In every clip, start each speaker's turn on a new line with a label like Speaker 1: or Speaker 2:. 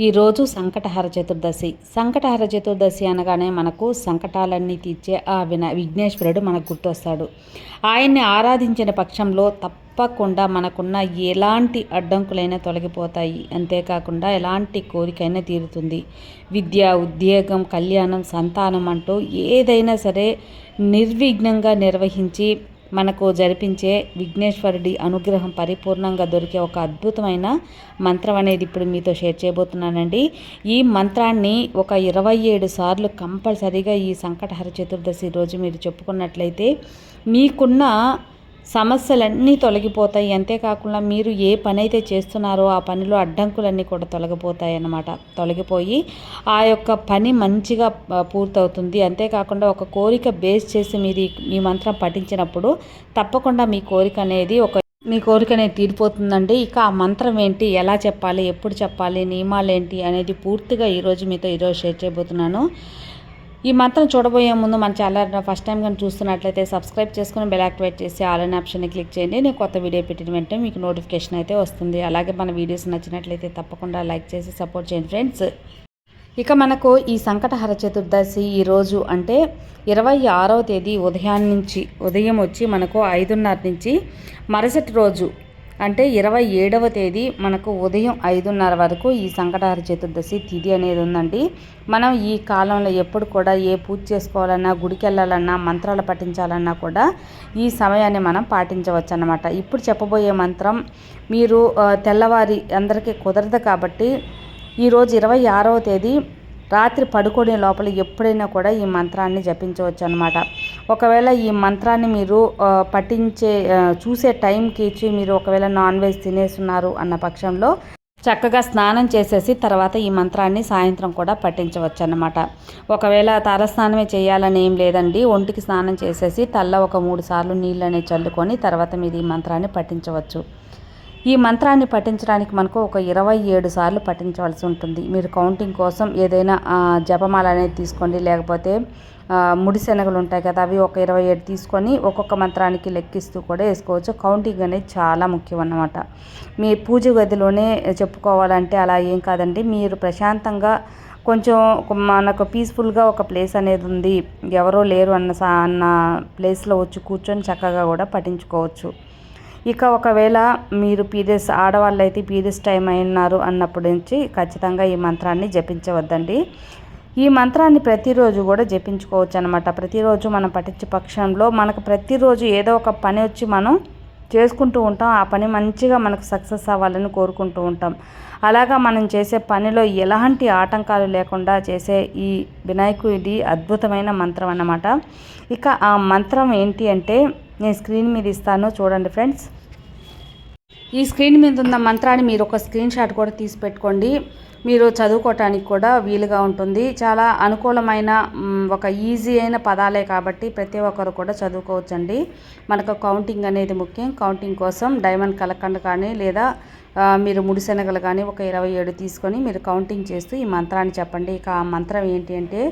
Speaker 1: ఈరోజు సంకటహర చతుర్దశి. సంకటహర చతుర్దశి అనగానే మనకు సంకటాలన్నీ తీర్చే ఆ విన విఘ్నేశ్వరుడు మనకు గుర్తొస్తాడు. ఆయన్ని ఆరాధించిన పక్షంలో తప్పకుండా మనకున్న ఎలాంటి అడ్డంకులైనా తొలగిపోతాయి. అంతేకాకుండా ఎలాంటి కోరికైనా తీరుతుంది. విద్య ఉద్యోగం కళ్యాణం సంతానం అంటూ ఏదైనా సరే నిర్విఘ్నంగా నిర్వహించి మనకు జరిపించే విఘ్నేశ్వరుడి అనుగ్రహం పరిపూర్ణంగా దొరికే ఒక అద్భుతమైన మంత్రం అనేది ఇప్పుడు మీతో షేర్ చేయబోతున్నానండి. ఈ మంత్రాన్ని ఒక ఇరవై ఏడు సార్లు కంపల్సరీగా ఈ సంకటహర చతుర్దశి రోజు మీరు చెప్పుకున్నట్లయితే మీకున్న సమస్యలన్నీ తొలగిపోతాయి. అంతేకాకుండా మీరు ఏ పని అయితే చేస్తున్నారో ఆ పనిలో అడ్డంకులన్నీ కూడా తొలగిపోతాయి అన్నమాట తొలగిపోయి ఆ యొక్క పని మంచిగా పూర్తవుతుంది. అంతేకాకుండా ఒక కోరిక బేస్ చేసి మీరు ఈ మంత్రం పఠించినప్పుడు తప్పకుండా మీ కోరిక అనేది ఒక మీ కోరిక అనేది తీరిపోతుందండి. ఇక ఆ మంత్రం ఏంటి? ఎలా చెప్పాలి? ఎప్పుడు చెప్పాలి? నియమాలు ఏంటి? అనేది పూర్తిగా ఈరోజు మీతో ఈరోజు షేర్ చేయబోతున్నాను. ఈ మంత్రం చూడబోయే ముందు మన ఛానల్ ఫస్ట్ టైం కానీ చూస్తున్నట్లయితే సబ్స్క్రైబ్ చేసుకుని బెల్ యాక్టివేట్ చేసి ఆల్ అనే ఆప్షన్ని క్లిక్ చేయండి. నేను కొత్త వీడియో పెట్టిన వెంటనే మీకు నోటిఫికేషన్ అయితే వస్తుంది. అలాగే మన వీడియోస్ నచ్చినట్లయితే తప్పకుండా లైక్ చేసి సపోర్ట్ చేయండి ఫ్రెండ్స్ ఇక మనకు ఈ సంకటహర చతుర్దశి ఈరోజు అంటే ఇరవై ఆరవ తేదీ ఉదయాన్నించి నుంచి ఉదయం వచ్చి మనకు ఐదున్నర నుంచి మరుసటి రోజు అంటే ఇరవై ఏడవ తేదీ మనకు ఉదయం ఐదున్నర వరకు ఈ సంకటహర చతుర్దశి తిథి అనేది ఉందండి. మనం ఈ కాలంలో ఎప్పుడు కూడా ఏ పూజ చేసుకోవాలన్నా గుడికి వెళ్ళాలన్నా మంత్రాలు పఠించాలన్నా కూడా ఈ సమయాన్ని మనం పాటించవచ్చు అన్నమాట ఇప్పుడు చెప్పబోయే మంత్రం మీరు తెల్లవారి అందరికీ కుదరదు కాబట్టి ఈరోజు ఇరవై ఆరవ తేదీ రాత్రి పడుకునే లోపల ఎప్పుడైనా కూడా ఈ మంత్రాన్ని జపించవచ్చు అనమాట ఒకవేళ ఈ మంత్రాన్ని మీరు పఠించే చూసే టైంకి ఇచ్చి మీరు ఒకవేళ నాన్ వెజ్ తినేస్తున్నారు అన్న పక్షంలో చక్కగా స్నానం చేసేసి తర్వాత ఈ మంత్రాన్ని సాయంత్రం కూడా పఠించవచ్చు అన్నమాట. ఒకవేళ తలస్నానమే చేయాలని ఏం లేదండి. ఒంటికి స్నానం చేసేసి తల్ల ఒక మూడు సార్లు నీళ్ళని చల్లుకొని తర్వాత మీరు ఈ మంత్రాన్ని పఠించవచ్చు. ఈ మంత్రాన్ని పఠించడానికి మనకు ఒక ఇరవై ఏడు సార్లు పఠించవలసి ఉంటుంది. మీరు కౌంటింగ్ కోసం ఏదైనా జపమాల అనేది తీసుకోండి. లేకపోతే ముడి శనగలు ఉంటాయి కదా అవి ఒక ఇరవై ఏడు తీసుకొని ఒక్కొక్క మంత్రానికి లెక్కిస్తూ కూడా వేసుకోవచ్చు. కౌంటింగ్ అనేది చాలా ముఖ్యం అన్నమాట. మీ పూజ గదిలోనే చెప్పుకోవాలంటే అలా ఏం కాదండి. మీరు ప్రశాంతంగా కొంచెం మనకు పీస్ఫుల్గా ఒక ప్లేస్ అనేది ఉంది. ఎవరో లేరు అన్న అన్న ప్లేస్లో వచ్చి కూర్చొని చక్కగా కూడా పఠించుకోవచ్చు. ఇక ఒకవేళ మీరు పీరియడ్స్ ఆడవాళ్ళు అయితే పీరియడ్స్ టైం అయినారు అన్నప్పటి నుంచి ఖచ్చితంగా ఈ మంత్రాన్ని జపించవద్దండి. ఈ మంత్రాన్ని ప్రతిరోజు కూడా జపించుకోవచ్చు అనమాట ప్రతిరోజు మనం పఠించే పక్షంలో మనకు ప్రతిరోజు ఏదో ఒక పని వచ్చి మనం చేసుకుంటూ ఉంటాం. ఆ పని మంచిగా మనకు సక్సెస్ అవ్వాలని కోరుకుంటూ ఉంటాం. అలాగా మనం చేసే పనిలో ఎలాంటి ఆటంకాలు లేకుండా చేసే ఈ వినాయకుడి అద్భుతమైన మంత్రం అన్నమాట. ఇక ఆ మంత్రం ఏంటి అంటే నేను స్క్రీన్ మీద ఇస్తాను. చూడండి ఫ్రెండ్స్. ఈ స్క్రీన్ మీద ఉన్న మంత్రాన్ని మీరు ఒక స్క్రీన్ షాట్ కూడా తీసి పెట్టుకోండి. మీరు చదువుకోవటానికి కూడా వీలుగా ఉంటుంది. చాలా అనుకూలమైన ఒక ఈజీ అయిన పదాలే కాబట్టి ప్రతి ఒక్కరు కూడా చదువుకోవచ్చండి. మనకు కౌంటింగ్ అనేది ముఖ్యం. కౌంటింగ్ కోసం డైమండ్ కలకండ కానీ లేదా మీరు ముడిశనగలు కానీ ఒక ఇరవై ఏడు తీసుకొని మీరు కౌంటింగ్ చేస్తూ ఈ మంత్రాన్ని చెప్పండి. ఇక ఆ మంత్రం ఏంటి అంటే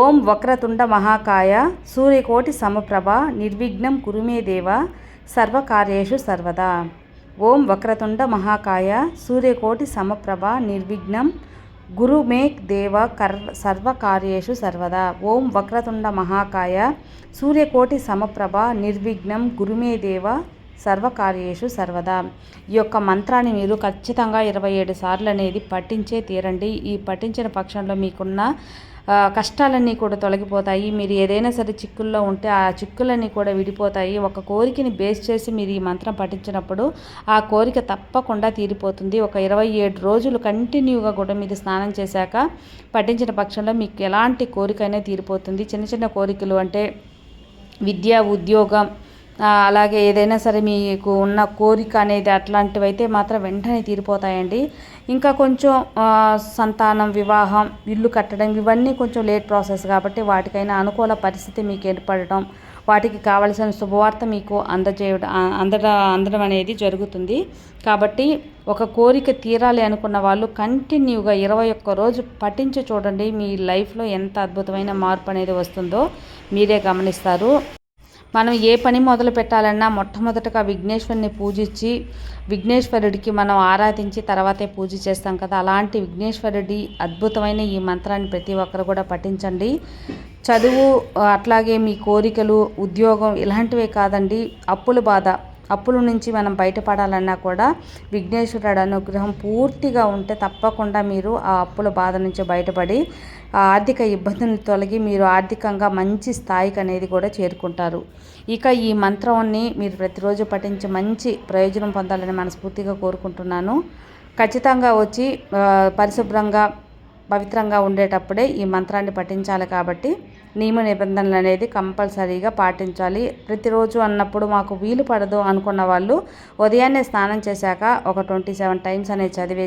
Speaker 1: ఓం వక్రతుండ మహాకాయ సూర్యకోటి సమప్రభ నిర్విఘ్నం కురుమే దేవ సర్వకార్యేషు సర్వదా. ఓం వక్రతుండ మహాకాయ సూర్యకోటి సమప్రభ నిర్విఘ్నం గురు మేక్ దేవ కర్ సర్వకార్యేషు సర్వదా. ఓం వక్రతుండ మహాకాయ సూర్యకోటి సమప్రభ నిర్విఘ్నం గురుమే దేవ సర్వకార్యేషు సర్వదా. ఈ యొక్క మంత్రాన్ని మీరు ఖచ్చితంగా ఇరవై ఏడు సార్లు అనేది పఠించే తీరండి. ఈ పఠించిన పక్షంలో మీకున్న కష్టాలన్నీ కూడా తొలగిపోతాయి. మీరు ఏదైనా సరే చిక్కుల్లో ఉంటే ఆ చిక్కులన్నీ కూడా విడిపోతాయి. ఒక కోరికని బేస్ చేసి మీరు ఈ మంత్రం పఠించినప్పుడు ఆ కోరిక తప్పకుండా తీరిపోతుంది. ఒక ఇరవై ఏడు రోజులు కంటిన్యూగా కూడా మీరు స్నానం చేశాక పఠించిన పక్షంలో మీకు ఎలాంటి కోరికైనా తీరిపోతుంది. చిన్న చిన్న కోరికలు అంటే విద్య ఉద్యోగం అలాగే ఏదైనా సరే మీకు ఉన్న కోరిక అనేది అట్లాంటివి అయితే మాత్రం వెంటనే తీరిపోతాయండి. ఇంకా కొంచెం సంతానం వివాహం ఇల్లు కట్టడం ఇవన్నీ కొంచెం లేట్ ప్రాసెస్ కాబట్టి వాటికైనా అనుకూల పరిస్థితి మీకు ఏర్పడటం వాటికి కావలసిన శుభవార్త మీకు అందజేయడం అందడ అందడం అనేది జరుగుతుంది. కాబట్టి ఒక కోరిక తీరాలి అనుకున్న వాళ్ళు కంటిన్యూగా ఇరవై ఒక్క రోజు పఠించి చూడండి మీ లైఫ్లో ఎంత అద్భుతమైన మార్పు అనేది వస్తుందో. మీరే గమనిస్తారు. మనం ఏ పని మొదలు పెట్టాలన్నా మొట్టమొదటగా విఘ్నేశ్వరుని పూజించి విఘ్నేశ్వరుడికి మనం ఆరాధించి తర్వాతే పూజ చేస్తాం కదా. అలాంటి విఘ్నేశ్వరుడి అద్భుతమైన ఈ మంత్రాన్ని ప్రతి ఒక్కరు కూడా పఠించండి. చదువు అట్లాగే మీ కోరికలు ఉద్యోగం ఇలాంటివే కాదండి. అప్పుల బాధ. అప్పుల నుంచి మనం బయటపడాలన్నా కూడా విఘ్నేశ్వరుడు అనుగ్రహం పూర్తిగా ఉంటే తప్పకుండా మీరు ఆ అప్పుల బాధ నుంచి బయటపడి ఆర్థిక ఇబ్బందులు తొలగి మీరు ఆర్థికంగా మంచి స్థాయికి అనేది కూడా చేరుకుంటారు. ఇక ఈ మంత్రాన్ని మీరు ప్రతిరోజు పఠించి మంచి ప్రయోజనం పొందాలని మనస్ఫూర్తిగా కోరుకుంటున్నాను. ఖచ్చితంగా వచ్చి పరిశుభ్రంగా పవిత్రంగా ఉండేటప్పుడే ఈ మంత్రాన్ని పఠించాలి కాబట్టి నియమ నిబంధనలు అనేది కంపల్సరీగా పాటించాలి. ప్రతిరోజు అన్నప్పుడు మాకు వీలు పడదు అనుకున్న వాళ్ళు ఉదయాన్నే స్నానం చేశాక ఒక ట్వంటీ సెవెన్ టైమ్స్ అనేది చదివి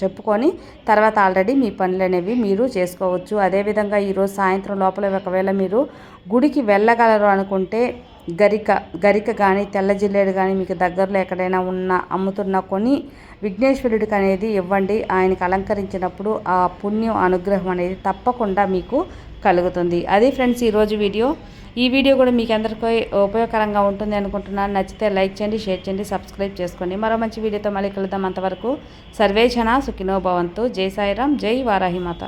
Speaker 1: చెప్పుకొని తర్వాత ఆల్రెడీ మీ పనులు అనేవి మీరు చేసుకోవచ్చు. అదేవిధంగా ఈరోజు సాయంత్రం లోపల ఒకవేళ మీరు గుడికి వెళ్ళగలరు అనుకుంటే గరిక గరిక కానీ తెల్ల జిల్లేడు కానీ మీకు దగ్గరలో ఎక్కడైనా ఉన్న అమ్ముతున్న కొని విఘ్నేశ్వరుడికి అనేది ఇవ్వండి. ఆయనకి అలంకరించినప్పుడు ఆ పుణ్యం అనుగ్రహం అనేది తప్పకుండా మీకు కలుగుతుంది. అది ఫ్రెండ్స్ ఈరోజు వీడియో. ఈ వీడియో కూడా మీకు అందరికీ ఉపయోగకరంగా ఉంటుంది అనుకుంటున్నాను. నచ్చితే లైక్ చేయండి షేర్ చేయండి సబ్స్క్రైబ్ చేసుకోండి. మరో మంచి వీడియోతో మళ్ళీ కలుద్దాం అంతవరకు. సర్వేజన సుఖినో భవంతు. జై సాయిరామ్ జై వారాహిమాత